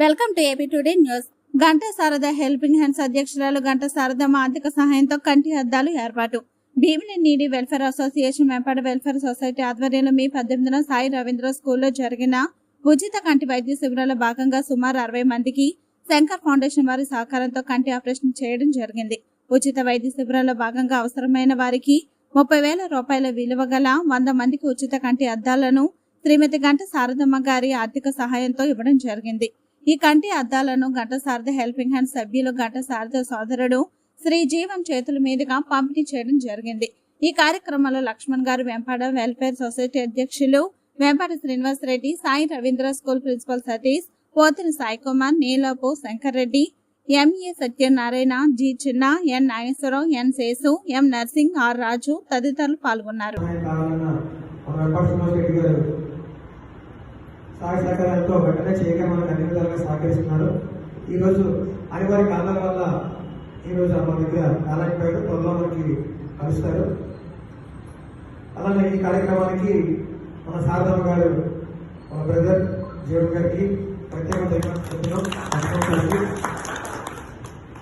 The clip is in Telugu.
Welcome to AP today news. గంట శారద హెల్పింగ్ హ్యాండ్స్ అధ్యక్షురాలు గంట శారదమ్మ ఆర్థిక సహాయంతో కంటి అద్దాలు ఏర్పాటు. Bhimini Needi welfare association Vempada welfare society ఆధ్వర్యంలో మీ పద్దెనిమిదిన సాయి రవీంద్ర స్కూల్లో జరిగిన ఉచిత కంటి వైద్య శిబిరంలో భాగంగా సుమారు అరవై మందికి శంకర్ ఫౌండేషన్ వారి సహకారంతో కంటి ఆపరేషన్ చేయడం జరిగింది. ఉచిత వైద్య శిబిరంలో భాగంగా అవసరమైన వారికి ముప్పై వేల రూపాయల విలువ గల వంద మందికి ఉచిత కంటి అద్దాలను శ్రీమతి గంట శారదమ్మ గారి ఆర్థిక సహాయంతో ఇవ్వడం జరిగింది. ఈ కంటి అద్దాలను గంట హెల్పింగ్ హ్యాండ్ సభ్యులు ఘటసారథ సోదరుడు శ్రీ జీవన్ చేతుల మీదుగా పంపిణీ చేయడం జరిగింది. ఈ కార్యక్రమంలో లక్ష్మణ్ గారు వెంపాడ వెల్ఫేర్ సొసైటీ అధ్యక్షులు Vempada Srinivas Reddy Sai Ravindra school principal Satish Pothini Sai Kumar Neelapu Shankar Reddy MA Satyanarayana G Chinna N Nageswararao N Sesu M Narsing R Raju తదితరులు పాల్గొన్నారు సహాయం కావాలన్న మన వెంపటి శ్రీనివాస్ రెడ్డి గారు సహాయ సహకారాలతో వెంటనే చేయగా మనకు అన్ని విధాలుగా సహకరిస్తున్నారు. ఈరోజు అనివార్య కారణాల వల్ల ఈరోజు మన దగ్గర రాలేకపోయాడు త్వరలో మనకి కలుస్తారు. అలానే ఈ కార్యక్రమానికి మన శారదమ్మ గారు మన బ్రదర్ జీవన్ గారికి ప్రత్యేక ధన్యవాదాలు